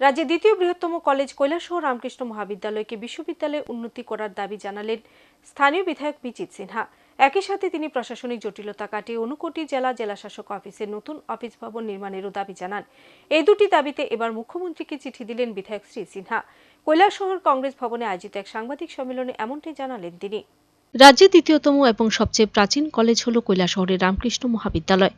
রাজ্যের দ্বিতীয় বৃহত্তম কলেজ কৈলাসহর রামকৃষ্ণ মহাবিদ্যালয়কে বিশ্ববিদ্যালয়ে উন্নতি করার দাবি জানালেন স্থানীয় বিধায়ক বিজিত সিনহা। একই সাথে তিনি প্রশাসনিক জটিলতা কাটিয়ে অনুকোটি জেলা জেলাশাসক অফিসের নতুন অফিস ভবন নির্মাণেরও দাবি জানান। এই দুটি দাবিতে এবার মুখ্যমন্ত্রীকে চিঠি দিলেন বিধায়ক শ্রী সিনহা। কৈলাসহর কংগ্রেস ভবনে আয়োজিত এক সাংবাদিক সম্মেলনে এমনটাই জানালেন তিনি। রাজ্যে দ্বিতীয়তম এবং সবচেয়ে প্রাচীন কলেজ হল কৈলাসহরের রামকৃষ্ণ মহাবিদ্যালয়।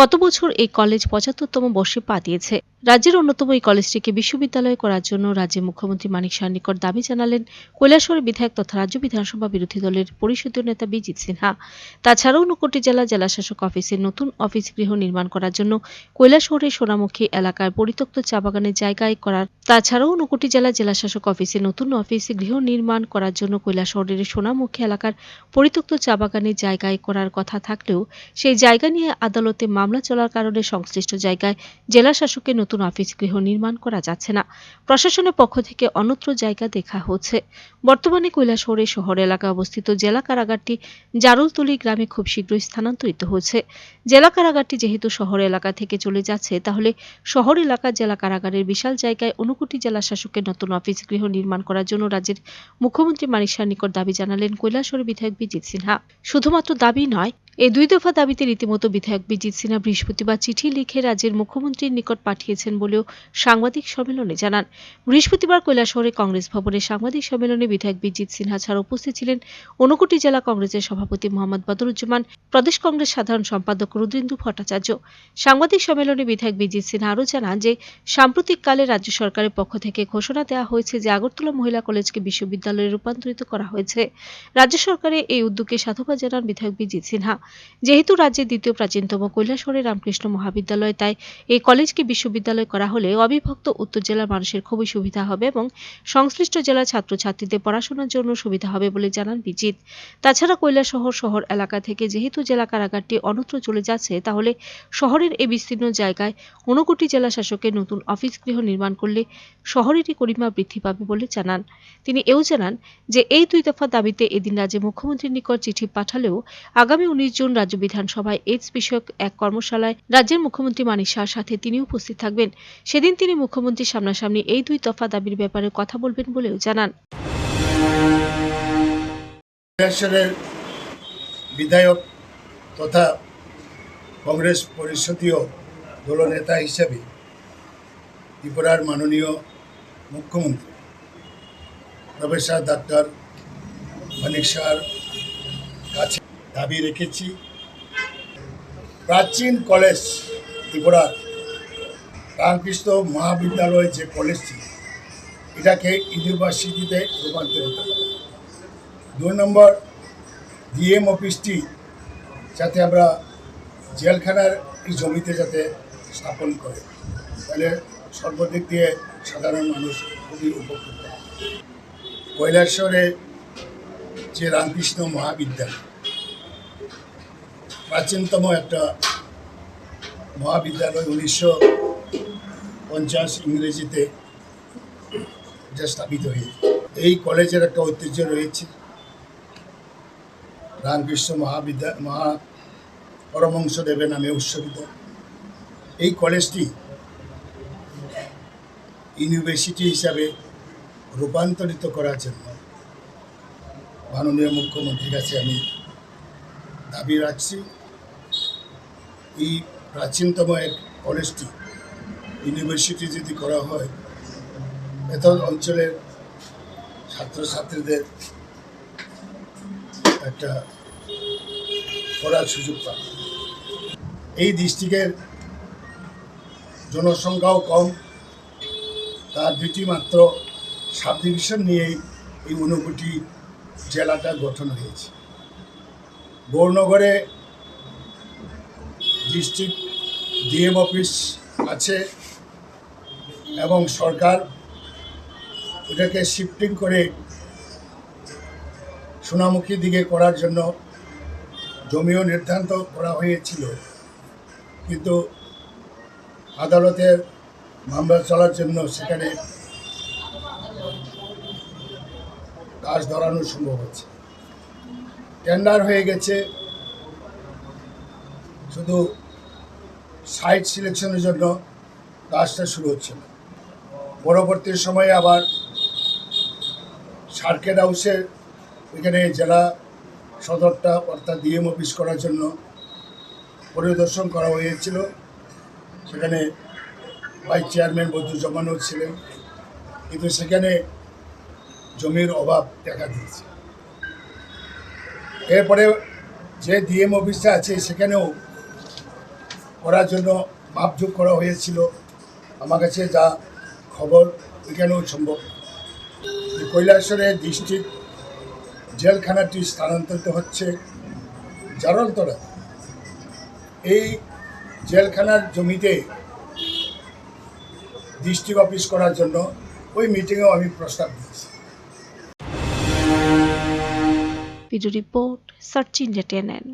গত বছর এই কলেজ পঁচাত্তরতম বর্ষে পা দিয়েছে। রাজ্যের অন্যতম এই কলেজটিকে বিশ্ববিদ্যালয় করার জন্য রাজ্যের মুখ্যমন্ত্রী মানিক শাহর নিকট দাবি জানালেন কৈলাসহরের বিধায়ক তথা রাজ্য বিধানসভা বিরোধী দলের পরিষদীয় নেতা বিজিত সিনহা। তাছাড়াও ঊনকোটি জেলা জেলাশাসক অফিসের নতুন অফিস গৃহ নির্মাণ করার জন্য কৈলাসহরের সোনামুখী এলাকার পরিত্যক্ত চা বাগানের জায়গায় করার তাছাড়াও ঊনকোটি জেলা জেলাশাসক অফিসে নতুন অফিস গৃহ নির্মাণ করার জন্য কৈলাসহরের সোনামুখী এলাকার পরিত্যক্ত চা বাগানের জায়গায় করার কথা থাকলেও সেই জায়গা নিয়ে আদালতে মামলা চলার কারণে সংশ্লিষ্ট জায়গায় জেলা শাসকের নতুন অফিস গৃহ নির্মাণ করা যাচ্ছে না। প্রশাসনের পক্ষ থেকে অন্যত্র জায়গা দেখা হচ্ছে। বর্তমানে কৈলাসহরে শহর এলাকায় অবস্থিত জেলা কারাগারটি জারুলতলি গ্রামে খুব শীঘ্রই স্থানান্তরিত হচ্ছে। জেলা কারাগারটি যেহেতু শহর এলাকা থেকে চলে যাচ্ছে, তাহলে শহর এলাকার জেলা কারাগারের বিশাল জায়গায় অনুকুটি জেলা শাসকের নতুন অফিস গৃহ নির্মাণ করার জন্য রাজ্যের মুখ্যমন্ত্রী মানিক নিকট দাবি জানালেন কৈলাসহরের বিধায়ক বিজিত সিনহা। শুধুমাত্র দাবি নয় এই দুই দফা দাবিতে রীতিমতো বিধায়ক বিজিত সিনহা বৃহস্পতিবার চিঠি লিখে রাজ্যের মুখ্যমন্ত্রীর নিকট পাঠিয়েছেন বলেও সাংবাদিক সম্মেলনে জানান। বৃহস্পতিবার কৈলাসহরে কংগ্রেস ভবনে সাংবাদিক সম্মেলনে বিধায়ক বিজিত সিনহা ছাড়া উপস্থিত ছিলেন ঊনকোটি জেলা কংগ্রেসের সভাপতি মোহাম্মদ বদরুজ্জামান, প্রদেশ কংগ্রেস সাধারণ সম্পাদক রুদ্রেন্দু ভট্টাচার্য। সাংবাদিক সম্মেলনে বিধায়ক বিজিৎ সিনহা আরও জানান যে, সাম্প্রতিককালে রাজ্য সরকারের পক্ষ থেকে ঘোষণা দেওয়া হয়েছে যে, আগরতলা মহিলা কলেজকে বিশ্ববিদ্যালয়ে রূপান্তরিত করা হয়েছে। রাজ্য সরকারের এই উদ্যোগে সাধুবাদ জানান বিধায়ক বিজিত সিনহা। যেহেতু রাজ্যের দ্বিতীয় প্রাচীনতম কৈলাসহরের রামকৃষ্ণ মহাবিদ্যালয়, তাই এই কলেজকে বিশ্ববিদ্যালয় করা হলে অবিভক্ত উত্তর জেলার মানুষের খুবই সুবিধা হবে এবং সংশ্লিষ্ট জেলার ছাত্রছাত্রীদের পড়াশোনার জন্য সুবিধা হবে বলে জানান বিজিত। তাছাড়া কৈলাসহর শহর এলাকা থেকে যেহেতু জেলা কারাগারটি অন্যত্র চলে যাচ্ছে, তাহলে শহরের এই বিস্তীর্ণ জায়গায় ঊনকোটি জেলা শাসকের নতুন অফিস গৃহ নির্মাণ করলে শহরেরই গরিমা বৃদ্ধি পাবে বলে জানান। তিনি এও জানান যে, এই দুই দফা দাবিতে এদিন রাজ্যে মুখ্যমন্ত্রীর নিকট চিঠি পাঠালেও আগামী উনিশ জুন রাজ্য বিধানসভায় এইডস বিষয়ক এক কর্মশালায় রাজ্যের মুখ্যমন্ত্রী মানিক শাহর সাথে তিনি উপস্থিত থাকবেন। সেদিন তিনি মুখ্যমন্ত্রীর সামনাসামনি এই দুই দফা দাবির ব্যাপারে কথা বলবেন বলেও জানান। বিধায়ক তথা কংগ্রেস পরিষদীয় দলনেতা হিসেবে ত্রিপুরার মাননীয় মুখ্যমন্ত্রী প্রফেসর ডাক্তার মানিক শাহর কাছে দাবি রেখেছি প্রাচীন কলেজ ত্রিপুরার রামকৃষ্ণ মহাবিদ্যালয় যে কলেজটি এটাকে ইউনিভার্সিটিতে রূপান্তরিত করা দুই নম্বর ডিএম অফিসটি যাতে আমরা জেলখানার জমিতে যাতে স্থাপন করে, তাহলে সর্বদিক দিয়ে সাধারণ মানুষ খুবই উপকৃত। কৈলাসরে যে রামকৃষ্ণ মহাবিদ্যালয় প্রাচীনতম একটা মহাবিদ্যালয় উনিশশো পঞ্চাশ ইংরেজিতে যা স্থাপিত হয়েছে। এই কলেজের একটা ঐতিহ্য রয়েছে। রামকৃষ্ণ মহাবিদ্যা, মহা পরমংশ দেবের নামে উৎসর্গিত। এই কলেজটি ইউনিভার্সিটি হিসাবে রূপান্তরিত করার জন্য মাননীয় মুখ্যমন্ত্রীর কাছে আমি দাবি রাখছি। এই প্রাচীনতম এক কলেজটি ইউনিভার্সিটি যদি করা হয় এত অঞ্চলের ছাত্রছাত্রীদের একটা পড়ার সুযোগ পাবে। এই ডিস্ট্রিক্টের জনসংখ্যাও কম। তার দুটি মাত্র সাব ডিভিশন নিয়েই এই ঊনকোটি জেলাটা গঠন হয়েছে। গৌরনগরে ডিস্ট্রিক্ট ডিএম অফিস আছে এবং সরকার এটাকে শিফটিং করে সোনামুখী দিকে করার জন্য জমিও নির্ধারিত করা হয়েছিল। কিন্তু আদালতের মামলা চলার জন্য সেখানে কাজ ধরানো সম্ভব হচ্ছে। টেন্ডার হয়ে গেছে। শুধু সাইট সিলেকশনের জন্য কাজটা শুরু হচ্ছে না। পরবর্তী সময়ে আবার সার্কেট হাউসের এখানে জেলা সদরটা অর্থাৎ ডিএম অফিস করার জন্য পরিদর্শন করা হয়েছিল। সেখানে ভাইস চেয়ারম্যান বদরুজ্জামানও ছিলেন কিন্তু সেখানে জমির অভাব দেখা দিয়েছে। এরপরে যে ডিএম অফিসটা আছে সেখানেও করার জন্য মাপযোগ করা হয়েছিল। আমার কাছে যা খবর ওইখানেও সম্ভব। কৈলাসরে ডিস্ট্রিক্ট জেলখানাটি স্থানান্তরিত হচ্ছে জারলতলা এই জেলখানার জমিতে ডিস্ট্রিক্ট অফিস করার জন্য ওই মিটিংয়েও আমি প্রস্তাব দিয়েছি। Video report, search India টেনেন